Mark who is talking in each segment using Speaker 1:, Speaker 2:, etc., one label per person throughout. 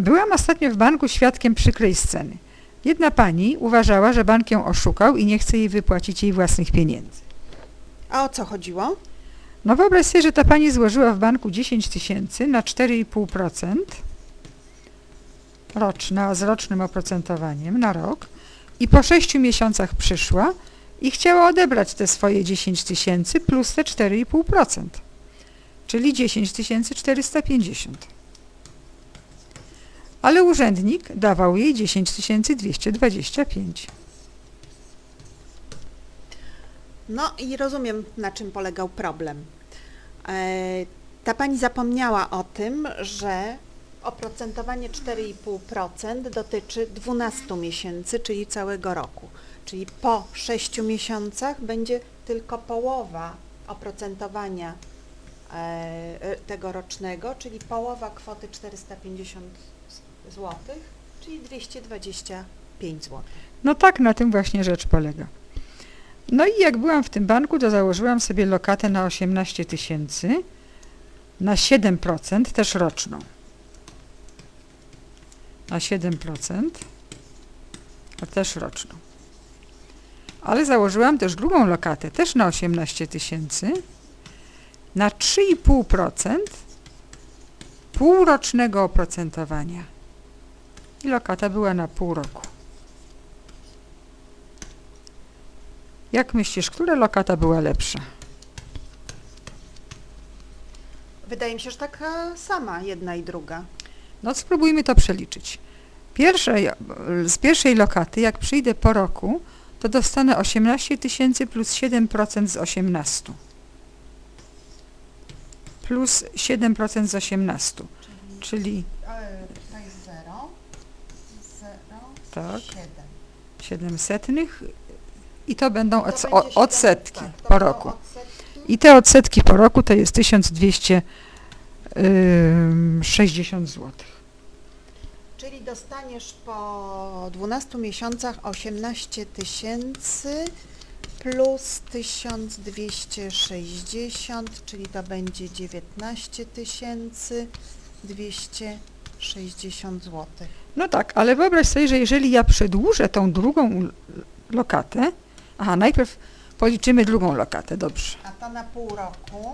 Speaker 1: Byłam ostatnio w banku świadkiem przykrej sceny. Jedna pani uważała, że bank ją oszukał i nie chce jej wypłacić jej własnych pieniędzy.
Speaker 2: A o co chodziło?
Speaker 1: No wyobraź sobie, że ta pani złożyła w banku 10 tysięcy na 4,5% roczna, z rocznym oprocentowaniem na rok i po 6 miesiącach przyszła i chciała odebrać te swoje 10 tysięcy plus te 4,5%, czyli 10 450. Ale urzędnik dawał jej 10 225.
Speaker 2: No i rozumiem, na czym polegał problem. E, ta pani zapomniała o tym, że oprocentowanie 4,5% dotyczy 12 miesięcy, czyli całego roku. Czyli po 6 miesiącach będzie tylko połowa oprocentowania e, tegorocznego, czyli połowa kwoty 450 zł, czyli 225 zł.
Speaker 1: No tak, na tym właśnie rzecz polega. No i jak byłam w tym banku, to założyłam sobie lokatę na 18 tysięcy na 7%, też roczną. Na 7%, a też roczną. Ale założyłam też drugą lokatę, też na 18 tysięcy, na 3,5% półrocznego oprocentowania. I lokata była na pół roku. Jak myślisz, która lokata była lepsza?
Speaker 2: Wydaje mi się, że taka sama jedna i druga.
Speaker 1: No spróbujmy to przeliczyć. Pierwszej, z pierwszej lokaty, jak przyjdę po roku, to dostanę 18 tysięcy plus 7% z 18. Plus 7% z 18. Czyli
Speaker 2: to jest 0, 0,
Speaker 1: Tak.
Speaker 2: 7.
Speaker 1: 7 setnych i to będą
Speaker 2: będzie
Speaker 1: o- odsetki
Speaker 2: tak,
Speaker 1: po roku. I te odsetki po roku to jest 1260 zł.
Speaker 2: Czyli dostaniesz po 12 miesiącach 18 tysięcy plus 1260, czyli to będzie 19 tysięcy 260 zł.
Speaker 1: No tak, ale wyobraź sobie, że jeżeli ja przedłużę tą drugą lokatę, aha, najpierw policzymy drugą lokatę, dobrze.
Speaker 2: A to na pół roku,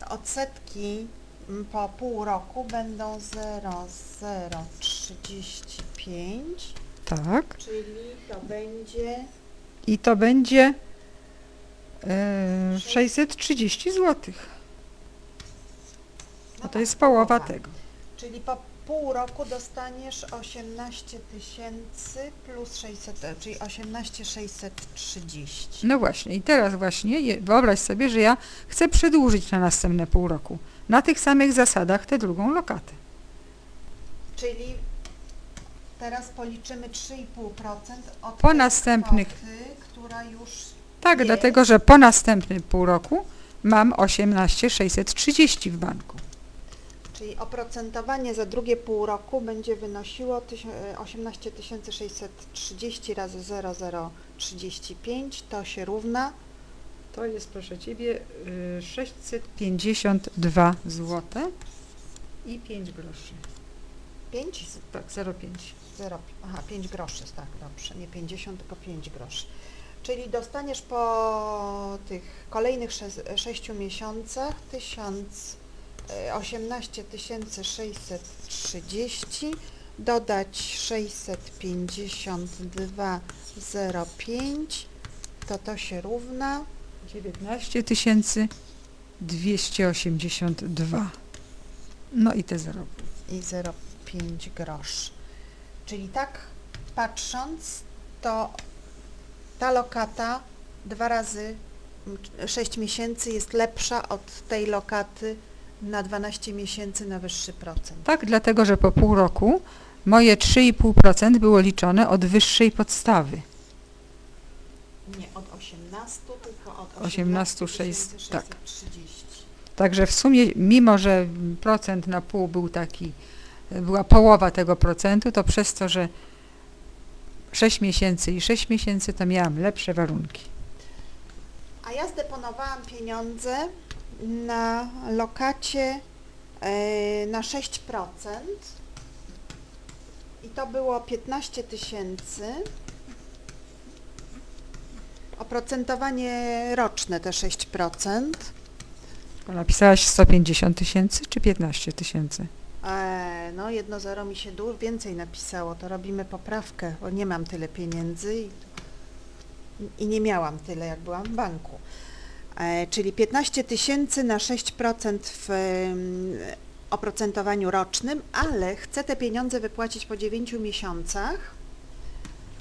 Speaker 2: to odsetki mm, po pół roku będą 0,035,
Speaker 1: Tak.
Speaker 2: czyli to będzie
Speaker 1: I to będzie e, 630 zł. No to jest połowa tego.
Speaker 2: Czyli po pół roku dostaniesz 18 tysięcy plus 600, e, czyli 18 630.
Speaker 1: No właśnie, i teraz właśnie je- wyobraź sobie, że ja chcę przedłużyć na następne pół roku. Na tych samych zasadach tę drugą lokatę.
Speaker 2: Czyli teraz policzymy 3,5% od
Speaker 1: Po
Speaker 2: tej
Speaker 1: następnych-
Speaker 2: kwoty, która już
Speaker 1: Tak,
Speaker 2: Jest.
Speaker 1: dlatego że po następnym pół roku mam 18 630 w banku.
Speaker 2: Czyli oprocentowanie za drugie pół roku będzie wynosiło tysią- e, 18 630 razy 0,035, to się równa
Speaker 1: To jest, proszę Ciebie, y, 652 zł i 5 groszy.
Speaker 2: 5,
Speaker 1: Tak, 0,5.
Speaker 2: 0, aha, 5 groszy, tak, dobrze, nie 50, tylko 5 groszy. Czyli dostaniesz po tych kolejnych 6 miesiącach 1000, e, 18 630, dodać 652,05, to to się równa
Speaker 1: 19 282. No i te 0.
Speaker 2: i 0,5 groszy. Czyli tak patrząc, to ta lokata dwa razy 6 miesięcy jest lepsza od tej lokaty na 12 miesięcy na wyższy procent.
Speaker 1: Tak, dlatego że po pół roku moje 3,5% było liczone od wyższej podstawy.
Speaker 2: Nie od 18, tylko od
Speaker 1: 18
Speaker 2: 18
Speaker 1: 600, tak.
Speaker 2: 630.
Speaker 1: Także w sumie, mimo że procent na pół był taki, była połowa tego procentu, to przez to, że 6 miesięcy i 6 miesięcy, to miałam lepsze warunki.
Speaker 2: A ja zdeponowałam pieniądze na lokacie e, na 6%. I to było 15 tysięcy. Oprocentowanie roczne te 6%.
Speaker 1: Bo Napisałaś 150 tysięcy czy 15 tysięcy?
Speaker 2: E, no jedno zero mi się dużo więcej napisało, to robimy poprawkę, bo nie mam tyle pieniędzy i, i nie miałam tyle, jak byłam w banku. E, czyli 15 tysięcy na 6% w oprocentowaniu rocznym, ale chcę te pieniądze wypłacić po 9 miesiącach,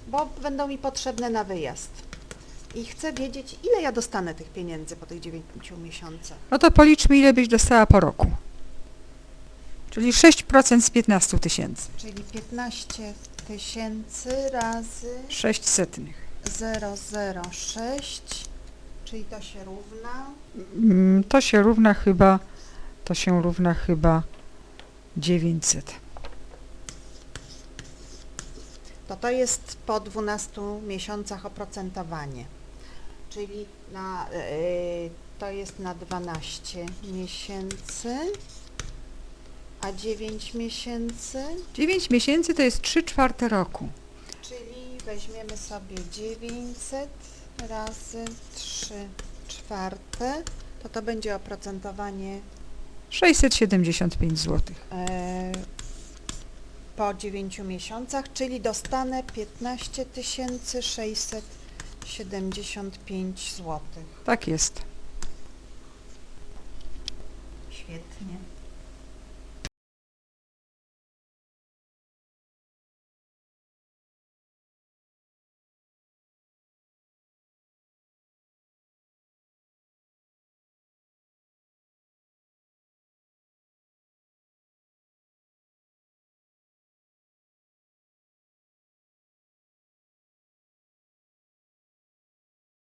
Speaker 2: bo będą mi potrzebne na wyjazd. I chcę wiedzieć, ile ja dostanę tych pieniędzy po tych 9 miesiącach.
Speaker 1: No to policzmy, ile byś dostała po roku. Czyli 6% z 15 tysięcy.
Speaker 2: Czyli 15 tysięcy razy
Speaker 1: 6 setnych.
Speaker 2: 006, czyli to się równa.
Speaker 1: Mm, To się równa chyba, to się równa chyba 900.
Speaker 2: To to jest po 12 miesiącach oprocentowanie. Czyli na, yy, to jest na 12 miesięcy, a 9 miesięcy,
Speaker 1: 9 miesięcy to jest 3 czwarte roku.
Speaker 2: czyli weźmiemy sobie 900 razy 3 czwarte, to to będzie oprocentowanie
Speaker 1: 675 zł.
Speaker 2: e, po 9 miesiącach, czyli dostanę 15 675 zł.
Speaker 1: Tak jest.
Speaker 2: Świetnie.